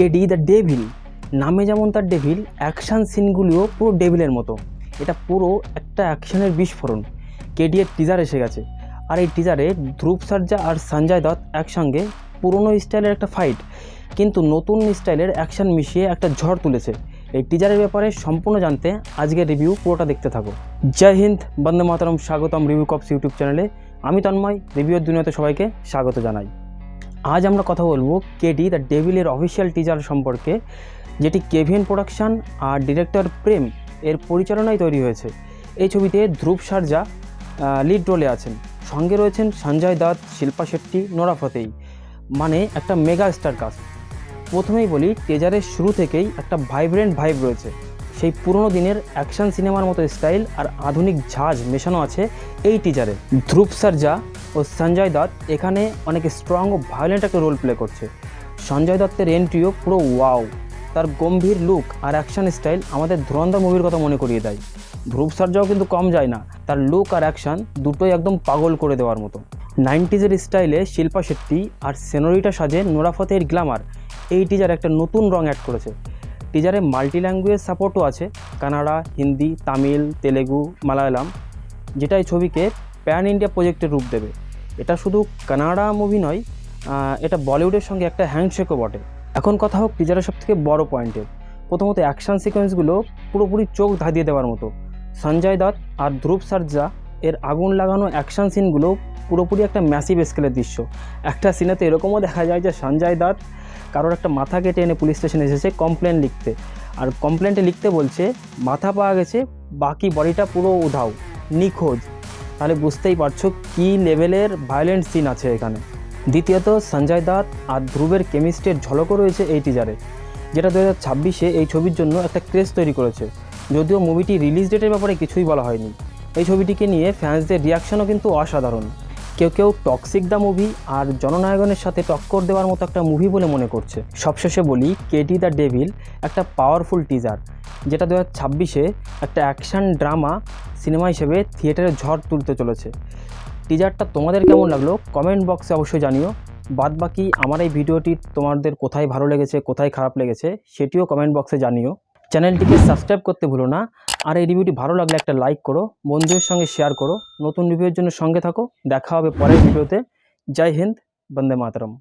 KD the devil নামে যেমন তার ডেভিল অ্যাকশান সিনগুলিও পুরো ডেভিলের মতো। এটা পুরো একটা অ্যাকশনের বিস্ফোরণ। কেডি এর টিজার এসে গেছে। আর এই টিজারে ধ্রুব সার্জা আর সঞ্জয় দত্ত একসঙ্গে পুরনো স্টাইলের একটা ফাইট কিন্তু নতুন স্টাইলের অ্যাকশন মিশিয়ে একটা ঝড় তুলেছে। এই টিজারের ব্যাপারে সম্পূর্ণ জানতে আজকের রিভিউ পুরোটা দেখতে থাকো। জয় হিন্দ, বন্দে মাতরম, স্বাগতম রিভিউ কপস ইউটিউব চ্যানেলে। আমি তন্ময় রিভিউর দুনিয়াতে সবাইকে স্বাগত জানাই। আজ আমরা কথা বলব কেডি দ্য ডেভিলের অফিসিয়াল টিজার সম্পর্কে, যেটি কেভিএন প্রোডাকশন আর ডিরেক্টর প্রেম এর পরিচালনায় তৈরি হয়েছে। এই ছবিতে ধ্রুব সারজা লিড রোলে আছেন। সঙ্গে রয়েছেন সঞ্জয় দত্ত, শিল্পা শেট্টি, নোরা ফতেই। মানে একটা মেগা স্টার কাস্ট প্রথমেই বলি টেজারের শুরু থেকেই একটা ভাইব্রেন্ট ভাইব রয়েছে। সেই পুরনো দিনের অ্যাকশন সিনেমার মতো স্টাইল আর আধুনিক ঝাঁজ মেশানো আছে এই টিজারে ধ্রুব সারজা ও সঞ্জয় দত্ত এখানে অনেক স্ট্রং ও ভায়োলেন্ট একটা রোল প্লে করছে। সঞ্জয় দত্তের এন্ট্রিও পুরো ওয়াও তার গম্ভীর লুক আর অ্যাকশন স্টাইল আমাদের ধুরন্ধর মুভির কথা মনে করিয়ে দেয়। ধ্রুব সারজাও কিন্তু কম যায় না। তার লুক আর অ্যাকশন দুটোই একদম পাগল করে দেওয়ার মতো। নাইনটিজের স্টাইলে শিল্পা শেট্টি আর সেনোরিটা সাজে নোরা ফতেহের গ্ল্যামার এই টিজার একটা নতুন রং অ্যাড করেছে। টিজারে মাল্টি ল্যাঙ্গুয়েজ সাপোর্টও আছে, কানাডা, হিন্দি, তামিল, তেলেগু, মালায়ালাম যেটা এই ছবিকে প্যান ইন্ডিয়া প্রজেক্টের রূপ দেবে। এটা শুধু কানাডা মুভি নয় এটা বলিউডের সঙ্গে একটা হ্যান্ডশেকও বটে। এখন কথা হোক টিজারের সব থেকে বড় পয়েন্টের প্রথমত অ্যাকশন সিকোয়েন্সগুলো পুরোপুরি চোখ ধাঁধিয়ে দেওয়ার মতো। সঞ্জয় দত্ত আর ধ্রুব সার্জা এর আগুন লাগানো অ্যাকশন সিনগুলো পুরোপুরি একটা ম্যাসিভ স্কেলের দৃশ্য। একটা সিনেতে এরকমও দেখা যায় যে সঞ্জয় দত্ত কারোর একটা মাথা কেটে এনে পুলিশ স্টেশনে এসেছে কমপ্লেন লিখতে। আর কমপ্লেনটা লিখতে বলছে, মাথা পাওয়া গেছে, বাকি বডিটা পুরো উধাও, নিখোঁজ। তাহলে বুঝতেই পারছ কী লেভেলের ভায়োলেন্ট সিন আছে এখানে। দ্বিতীয়ত, সঞ্জয় দত্ত আর ধ্রুবের কেমিস্ট্রির ঝলকও রয়েছে এই টিজারে যেটা দু ছাব্বিশে এই ছবির জন্য একটা ক্রেজ তৈরি করেছে। যদিও মুভিটি রিলিজ ডেটের ব্যাপারে কিছুই বলা হয়নি। এই ছবিটিকে নিয়ে ফ্যান্সদের রিয়াকশনও কিন্তু অসাধারণ। কেউ কেউ টক্সিক দ্য মুভি আর জননায়গনের সাথে টক্কর দেওয়ার মতো একটা মুভি বলে মনে করছে। সবশেষে বলি কেটি দ্য ডেভিল একটা পাওয়ারফুল টিজার যেটা দু ছাব্বিশে একটা অ্যাকশন ড্রামা সিনেমা হিসেবে থিয়েটারে ঝড় তুলতে চলেছে। টিজারটা তোমাদের কেমন লাগল? কমেন্ট বক্সে অবশ্যই জানিও। বাদ বাকি আমার এই ভিডিওটি তোমাদের কোথায় ভালো লেগেছে, কোথায় খারাপ লেগেছে, সেটিও কমেন্ট বক্সে জানিও। চ্যানেলটিকে সাবস্ক্রাইব করতে ভুলো না। আর এই রিভিউটি ভালো লাগলে একটা লাইক করো, বন্ধুদের সঙ্গে শেয়ার করো, নতুন রিভিউর জন্য সঙ্গে থাকো, দেখা হবে পরের ভিডিওতে জয় হিন্দ, বন্দে মাতরম।